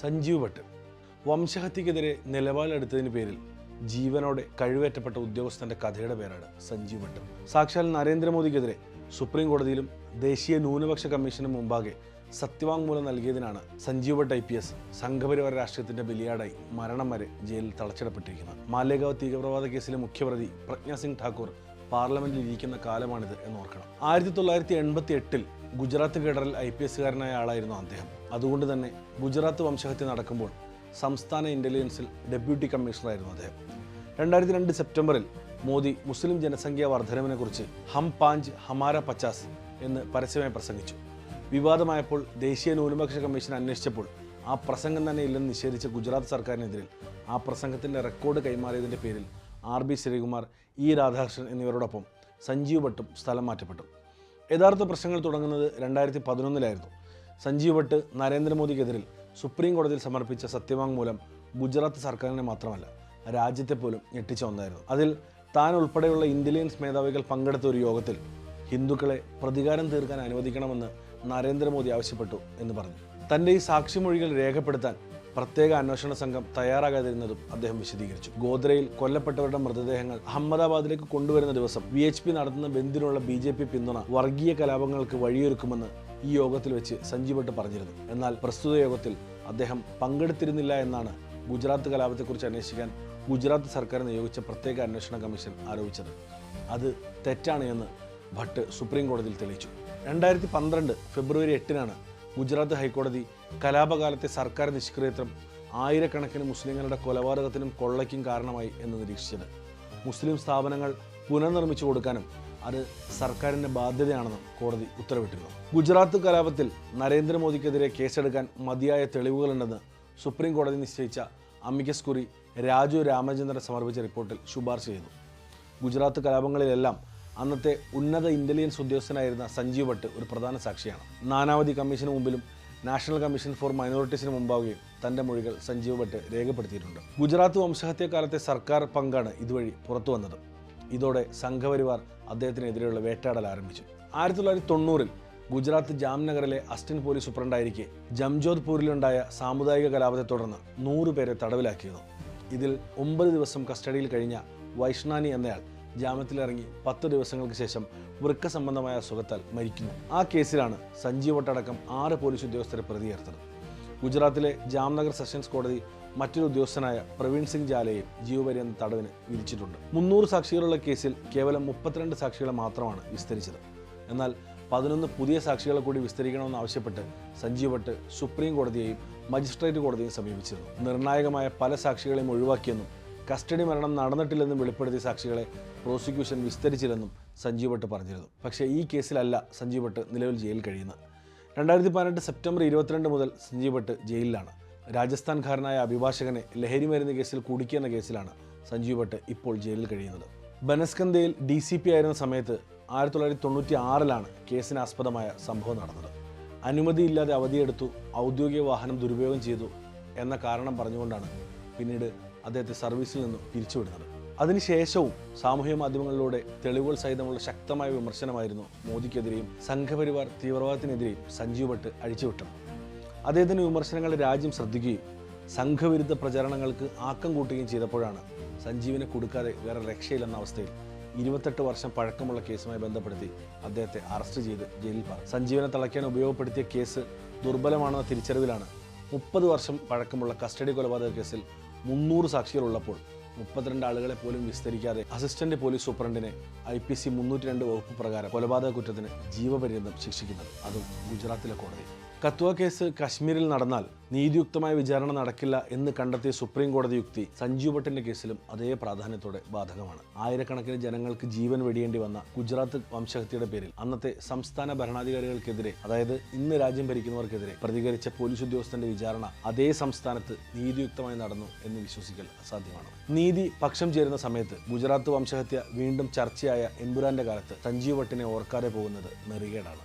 സഞ്ജീവ് ഭട്ട്. വംശഹത്യക്കെതിരെ നിലപാടെടുത്തതിന് പേരിൽ ജീവനോടെ കഴിവേറ്റപ്പെട്ട ഉദ്യോഗസ്ഥന്റെ കഥയുടെ പേരാണ് സഞ്ജീവ് ഭട്ട്. സാക്ഷാൽ നരേന്ദ്രമോദിക്കെതിരെ സുപ്രീം കോടതിയിലും ദേശീയ ന്യൂനപക്ഷ കമ്മീഷനും മുമ്പാകെ സത്യവാങ്മൂലം നൽകിയതിനാണ് Sanjiv Bhatt I P S സംഘപരിവാര രാഷ്ട്രീയത്തിന്റെ ബലിയാടായി മരണം വരെ ജയിലിൽ തളച്ചിടപ്പെട്ടിരിക്കുന്നത്. മാലേഗാവ് തീവ്രവാദ കേസിലെ മുഖ്യപ്രതി പ്രജ്ഞ സിംഗ് ഠാക്കൂർ പാർലമെന്റിൽ ഇരിക്കുന്ന കാലമാണിത് എന്ന് ഓർക്കണം ആയിരത്തി തൊള്ളായിരത്തി എൺപത്തി എട്ടിൽ ഗുജറാത്ത് കേഡറിൽ ഐ പി എസുകാരനായ ആളായിരുന്നു അദ്ദേഹം. അതുകൊണ്ട് തന്നെ ഗുജറാത്ത് വംശഹത്യ നടക്കുമ്പോൾ സംസ്ഥാന ഇന്റലിജൻസിൽ ഡെപ്യൂട്ടി കമ്മീഷണറായിരുന്നു അദ്ദേഹം. രണ്ടായിരത്തി രണ്ട് സെപ്റ്റംബറിൽ മോദി മുസ്ലിം ജനസംഖ്യാ വർധനവിനെക്കുറിച്ച് ഹം പാഞ്ച് ഹമാര പച്ചാസ് എന്ന് പരസ്യമായി പ്രസംഗിച്ചു. വിവാദമായപ്പോൾ ദേശീയ ന്യൂനപക്ഷ കമ്മീഷൻ അന്വേഷിച്ചപ്പോൾ ആ പ്രസംഗം തന്നെ ഇല്ലെന്ന് നിഷേധിച്ച ഗുജറാത്ത് സർക്കാരിനെതിരിൽ ആ പ്രസംഗത്തിന്റെ റെക്കോർഡ് കൈമാറിയതിന്റെ പേരിൽ R B Sreekumar E Radhakrishnan എന്നിവരോടൊപ്പം സഞ്ജീവ് ഭട്ടും സ്ഥലം മാറ്റപ്പെട്ടു. യഥാർത്ഥ പ്രശ്നങ്ങൾ തുടങ്ങുന്നത് രണ്ടായിരത്തി പതിനൊന്നിലായിരുന്നു സഞ്ജീവ് ഭട്ട് നരേന്ദ്രമോദിക്കെതിരിൽ സുപ്രീം കോടതിയിൽ സമർപ്പിച്ച സത്യവാങ്മൂലം ഗുജറാത്ത് സർക്കാരിനെ മാത്രമല്ല രാജ്യത്തെ പോലും ഞെട്ടിച്ച ഒന്നായിരുന്നു. അതിൽ താൻ ഉൾപ്പെടെയുള്ള ഇന്റലിജൻസ് മേധാവികൾ പങ്കെടുത്ത ഒരു യോഗത്തിൽ ഹിന്ദുക്കളെ പ്രതികാരം തീർക്കാൻ അനുവദിക്കണമെന്ന് നരേന്ദ്രമോദി ആവശ്യപ്പെട്ടു എന്ന് പറഞ്ഞു. തന്റെ ഈ സാക്ഷിമൊഴികൾ രേഖപ്പെടുത്താൻ പ്രത്യേക അന്വേഷണ സംഘം തയ്യാറാകാതിരുന്നതും അദ്ദേഹം വിശദീകരിച്ചു. ഗോദ്രയിൽ കൊല്ലപ്പെട്ടവരുടെ മൃതദേഹങ്ങൾ അഹമ്മദാബാദിലേക്ക് കൊണ്ടുവരുന്ന ദിവസം വി എച്ച് പി നടത്തുന്ന ബന്ദിനുള്ള ബി ജെ പി പിന്തുണ വർഗീയ കലാപങ്ങൾക്ക് വഴിയൊരുക്കുമെന്ന് ഈ യോഗത്തിൽ വെച്ച് സഞ്ജീവ് ഭട്ട് പറഞ്ഞിരുന്നു. എന്നാൽ പ്രസ്തുത യോഗത്തിൽ അദ്ദേഹം പങ്കെടുത്തിരുന്നില്ല എന്നാണ് ഗുജറാത്ത് കലാപത്തെക്കുറിച്ച് അന്വേഷിക്കാൻ ഗുജറാത്ത് സർക്കാർ നിയോഗിച്ച പ്രത്യേക അന്വേഷണ കമ്മീഷൻ ആരോപിച്ചത്. അത് തെറ്റാണ് എന്ന് ഭട്ട് സുപ്രീം കോടതിയിൽ തെളിയിച്ചു. രണ്ടായിരത്തി പന്ത്രണ്ട് ഫെബ്രുവരി എട്ടിനാണ് ഗുജറാത്ത് ഹൈക്കോടതി കലാപകാലത്തെ സർക്കാർ നിഷ്ക്രിയത്വം ആയിരക്കണക്കിന് മുസ്ലിങ്ങളുടെ കൊലപാതകത്തിനും കൊള്ളയ്ക്കും കാരണമായി എന്ന് നിരീക്ഷിച്ചത്. മുസ്ലിം സ്ഥാപനങ്ങൾ പുനർനിർമ്മിച്ചു കൊടുക്കാനും അത് സർക്കാരിന്റെ ബാധ്യതയാണെന്നും കോടതി ഉത്തരവിട്ടിരുന്നു. ഗുജറാത്ത് കലാപത്തിൽ നരേന്ദ്രമോദിക്കെതിരെ കേസെടുക്കാൻ മതിയായ തെളിവുകളുണ്ടെന്ന് സുപ്രീം കോടതി നിശ്ചയിച്ച അമിക്കസ് കുറി രാജു രാമചന്ദ്രൻ സമർപ്പിച്ച റിപ്പോർട്ടിൽ ശുപാർശ ചെയ്തു ഗുജറാത്ത് കലാപങ്ങളിലെല്ലാം അന്നത്തെ ഉന്നത ഇന്റലിജൻസ് ഉദ്യോഗസ്ഥനായിരുന്ന സഞ്ജീവ് ഭട്ട് ഒരു പ്രധാന സാക്ഷിയാണ്. നാനാവധി കമ്മീഷന് മുമ്പിലും നാഷണൽ കമ്മീഷൻ ഫോർ മൈനോറിറ്റീസിന് മുമ്പാവുകയും തന്റെ മൊഴികൾ സഞ്ജീവ് ഭട്ട് രേഖപ്പെടുത്തിയിട്ടുണ്ട്. ഗുജറാത്ത് വംശഹത്യക്കാലത്തെ സർക്കാർ പങ്കാണ് ഇതുവഴി പുറത്തു വന്നത്. ഇതോടെ സംഘപരിവാർ അദ്ദേഹത്തിനെതിരെയുള്ള വേട്ടാടൽ ആരംഭിച്ചു. ആയിരത്തി തൊള്ളായിരത്തി തൊണ്ണൂറിൽ ഗുജറാത്ത് ജാംനഗറിലെ അസ്റ്റിൻ പോലീസ് സൂപ്രണ്ടായിരിക്കെ ജംജോധ്പൂരിലുണ്ടായ സാമുദായിക കലാപത്തെ തുടർന്ന് നൂറുപേരെ തടവിലാക്കിയിരുന്നു. ഇതിൽ ഒമ്പത് ദിവസം കസ്റ്റഡിയിൽ കഴിഞ്ഞ വൈഷ്ണാനി എന്നയാൾ ജാമ്യത്തിലിറങ്ങി പത്ത് ദിവസങ്ങൾക്ക് ശേഷം വൃക്ക സംബന്ധമായ അസുഖത്താൽ മരിക്കുന്നു. ആ കേസിലാണ് സഞ്ജീവ് വട്ടടക്കം ആറ് പോലീസ് ഉദ്യോഗസ്ഥരെ പ്രതിയേർത്തത് ഗുജറാത്തിലെ ജാംനഗർ സെഷൻസ് കോടതി മറ്റൊരു ഉദ്യോഗസ്ഥനായ പ്രവീൺ സിംഗ് ജാലയെ ജീവപര്യന്ത തടവിന് വിധിച്ചിട്ടുണ്ട്. മുന്നൂറ് സാക്ഷികളുള്ള കേസിൽ കേവലം മുപ്പത്തിരണ്ട് സാക്ഷികളെ മാത്രമാണ് വിസ്തരിച്ചത്. എന്നാൽ പതിനൊന്ന് പുതിയ സാക്ഷികളെ കൂടി വിസ്തരിക്കണമെന്ന് ആവശ്യപ്പെട്ട് സഞ്ജീവ് ഭട്ട് സുപ്രീം കോടതിയെയും മജിസ്ട്രേറ്റ് കോടതിയെയും സമീപിച്ചിരുന്നു. നിർണായകമായ പല സാക്ഷികളെയും ഒഴിവാക്കിയെന്നും കസ്റ്റഡി മരണം നടന്നിട്ടില്ലെന്നും വെളിപ്പെടുത്തിയ സാക്ഷികളെ പ്രോസിക്യൂഷൻ വിസ്തരിച്ചില്ലെന്നും സഞ്ജീവ് ഭട്ട് പറഞ്ഞിരുന്നു. പക്ഷേ ഈ കേസിലല്ല സഞ്ജീവ് ഭട്ട് നിലവിൽ ജയിലിൽ കഴിയുന്നത്. രണ്ടായിരത്തി പതിനെട്ട് സെപ്റ്റംബർ ഇരുപത്തിരണ്ട് മുതൽ സഞ്ജീവ് ഭട്ട് ജയിലിലാണ്. രാജസ്ഥാൻകാരനായ അഭിഭാഷകനെ ലഹരി മരുന്ന് കേസിൽ കുടുക്കിയെന്ന കേസിലാണ് സഞ്ജീവ് ഭട്ട് ഇപ്പോൾ ജയിലിൽ കഴിയുന്നത്. ബനസ്കന്തയിൽ ഡി സി പി ആയിരുന്ന സമയത്ത് ആയിരത്തി തൊള്ളായിരത്തി തൊണ്ണൂറ്റി ആറിലാണ് കേസിനാസ്പദമായ സംഭവം നടന്നത്. അനുമതിയില്ലാതെ അവധിയെടുത്തു ഔദ്യോഗിക വാഹനം ദുരുപയോഗം ചെയ്തു എന്ന കാരണം പറഞ്ഞുകൊണ്ടാണ് പിന്നീട് അദ്ദേഹത്തെ സർവീസിൽ നിന്നും പിരിച്ചുവിടുന്നത്. അതിനുശേഷവും സാമൂഹ്യ മാധ്യമങ്ങളിലൂടെ തെളിവുകൾ സഹിതമുള്ള ശക്തമായ വിമർശനമായിരുന്നു മോദിക്കെതിരെയും സംഘപരിവാർ തീവ്രവാദത്തിനെതിരെയും സഞ്ജീവ് ഭട്ട് അഴിച്ചുവിട്ടത്. അദ്ദേഹത്തിന്റെ വിമർശനങ്ങൾ രാജ്യം ശ്രദ്ധിക്കുകയും സംഘവിരുദ്ധ പ്രചരണങ്ങൾക്ക് ആക്കം കൂട്ടുകയും ചെയ്തപ്പോഴാണ് സഞ്ജീവിനെ കൊടുക്കാതെ വേറെ രക്ഷയില്ലെന്ന അവസ്ഥയിൽ ഇരുപത്തെട്ട് വർഷം പഴക്കമുള്ള കേസുമായി ബന്ധപ്പെടുത്തി അദ്ദേഹത്തെ അറസ്റ്റ് ചെയ്ത് ജയിലിൽ പറഞ്ഞു സഞ്ജീവനെ തളയ്ക്കാൻ ഉപയോഗപ്പെടുത്തിയ കേസ് ദുർബലമാണെന്ന തിരിച്ചറിവിലാണ് മുപ്പത് വർഷം പഴക്കമുള്ള കസ്റ്റഡി കൊലപാതക കേസിൽ മുന്നൂറ് സാക്ഷികളുള്ളപ്പോൾ മുപ്പത്തിരണ്ട് ആളുകളെ പോലും വിസ്തരിക്കാതെ അസിസ്റ്റന്റ് പോലീസ് സൂപ്രണ്ടിനെ ഐ പി സി മുന്നൂറ്റി രണ്ട് വകുപ്പ് പ്രകാരം കൊലപാതക കുറ്റത്തിന് ജീവപര്യന്തം ശിക്ഷിക്കുന്നത് അതും ഗുജറാത്തിലെ കോടതി. കത്വ കേസ് കശ്മീരിൽ നടന്നാൽ നീതിയുക്തമായ വിചാരണ നടക്കില്ല എന്ന് കണ്ടെത്തിയ സുപ്രീം കോടതി യുക്തി സഞ്ജീവ് ഭട്ടിന്റെ കേസിലും അതേ പ്രാധാന്യത്തോടെ ബാധകമാണ്. ആയിരക്കണക്കിന് ജനങ്ങൾക്ക് ജീവൻ വെടിയേണ്ടി വന്ന ഗുജറാത്ത് വംശഹത്യയുടെ പേരിൽ അന്നത്തെ സംസ്ഥാന ഭരണാധികാരികൾക്കെതിരെ അതായത് ഇന്ന് രാജ്യം ഭരിക്കുന്നവർക്കെതിരെ പ്രതികരിച്ച പോലീസ് ഉദ്യോഗസ്ഥന്റെ വിചാരണ അതേ സംസ്ഥാനത്ത് നീതിയുക്തമായി നടന്നു എന്ന് വിശ്വസിക്കൽ അസാധ്യമാണ്. നീതി പക്ഷം ചേരുന്ന സമയത്ത് ഗുജറാത്ത് വംശഹത്യ വീണ്ടും ചർച്ചയായ എമ്പുരാന്റെ കാലത്ത് സഞ്ജീവ് ഭട്ടിനെ ഓർക്കാതെ പോകുന്നത് നെറികേടാണ്.